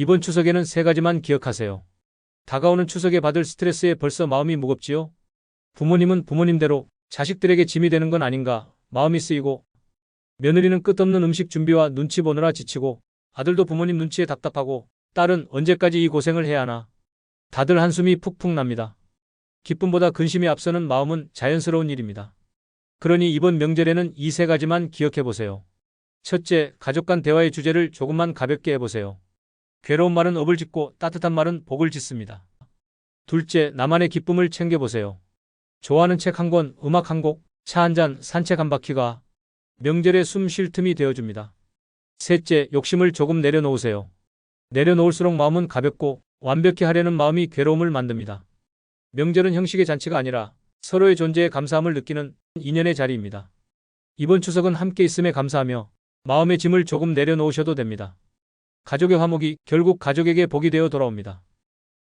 이번 추석에는 세 가지만 기억하세요. 다가오는 추석에 받을 스트레스에 벌써 마음이 무겁지요? 부모님은 부모님대로 자식들에게 짐이 되는 건 아닌가 마음이 쓰이고 며느리는 끝없는 음식 준비와 눈치 보느라 지치고 아들도 부모님 눈치에 답답하고 딸은 언제까지 이 고생을 해야 하나 다들 한숨이 푹푹 납니다. 기쁨보다 근심이 앞서는 마음은 자연스러운 일입니다. 그러니 이번 명절에는 이 세 가지만 기억해 보세요. 첫째, 가족 간 대화의 주제를 조금만 가볍게 해보세요. 괴로운 말은 업을 짓고 따뜻한 말은 복을 짓습니다. 둘째, 나만의 기쁨을 챙겨보세요. 좋아하는 책 한 권, 음악 한 곡, 차 한 잔, 산책 한 바퀴가 명절에 숨 쉴 틈이 되어줍니다. 셋째, 욕심을 조금 내려놓으세요. 내려놓을수록 마음은 가볍고 완벽히 하려는 마음이 괴로움을 만듭니다. 명절은 형식의 잔치가 아니라 서로의 존재에 감사함을 느끼는 인연의 자리입니다. 이번 추석은 함께 있음에 감사하며 마음의 짐을 조금 내려놓으셔도 됩니다. 가족의 화목이 결국 가족에게 복이 되어 돌아옵니다.